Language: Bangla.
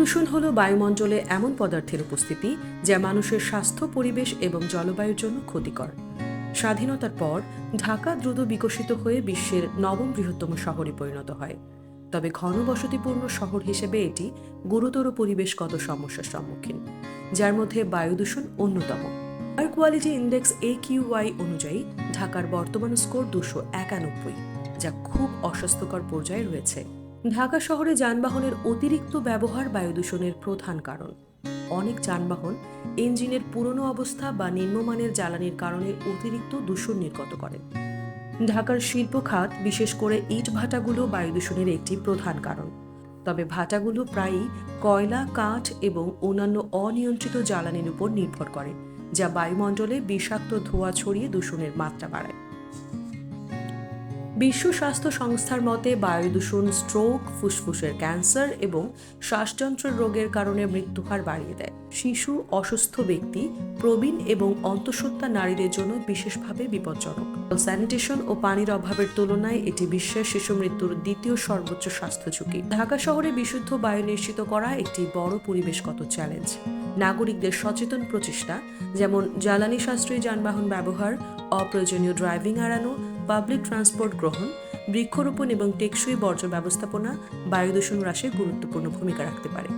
দূষণ হল বায়ুমণ্ডলে এমন পদার্থের উপস্থিতি যা মানুষের স্বাস্থ্য, পরিবেশ এবং জলবায়ুর জন্য ক্ষতিকর। স্বাধীনতার পর, ঢাকা দ্রুত বিকশিত হয়ে বিশ্বের নবম বৃহত্তম শহরে পরিণত হয়। তবে ঘনবসতিপূর্ণ শহর হিসেবে এটি গুরুতর পরিবেশগত সমস্যার সম্মুখীন, যার মধ্যে বায়ু দূষণ অন্যতম। Air quality index A QI অনুযায়ী ঢাকার বর্তমান স্কোর দুশো একানব্বই, যা খুব অস্বাস্থ্যকর পর্যায়ে রয়েছে। ঢাকা শহরে যানবাহনের অতিরিক্ত ব্যবহার বায়ু দূষণের প্রধান কারণ। অনেক যানবাহন ইঞ্জিনের পুরনো অবস্থা বা নিম্নমানের জ্বালানির কারণে অতিরিক্ত দূষণ নির্গত করে। ঢাকার শিল্প খাত, বিশেষ করে ইট ভাটাগুলো বায়ু দূষণের একটি প্রধান কারণ। তবে ভাটাগুলো প্রায়ই কয়লা, কাঠ এবং অন্যান্য অনিয়ন্ত্রিত জ্বালানির উপর নির্ভর করে, যা বায়ুমণ্ডলে বিষাক্ত ধোঁয়া ছড়িয়ে দূষণের মাত্রা বাড়ায়। বিশ্ব স্বাস্থ্য সংস্থার মতে বায়ু দূষণ স্ট্রোক ফুসফুসের ক্যান্সার এবং শ্বাসযন্ত্রের রোগের কারণে মৃত্যুহার বাড়িয়ে দেয়। শিশু, অসুস্থ ব্যক্তি, প্রবীণ এবং অন্তঃসত্ত্বা নারীদের জন্য বিশেষভাবে বিপজ্জনক। স্যানিটেশন ও পানির অভাবের তুলনায় এটি বিশ্বের শিশু মৃত্যুর দ্বিতীয় সর্বোচ্চ স্বাস্থ্য ঝুঁকি। ঢাকা শহরে বিশুদ্ধ বায়ু নিশ্চিত করা একটি বড় পরিবেশগত চ্যালেঞ্জ নাগরিকদের সচেতন প্রচেষ্টা, যেমন জ্বালানি সাশ্রয়ী যানবাহন ব্যবহার, অপ্রয়োজনীয় ড্রাইভিং এড়ানো পাবলিক ট্রান্সপোর্ট গ্রহণ, বৃক্ষরোপণ এবং টেকসই বর্জ্য ব্যবস্থাপনা বায়ু দূষণ হ্রাসে গুরুত্বপূর্ণ ভূমিকা রাখতে পারে।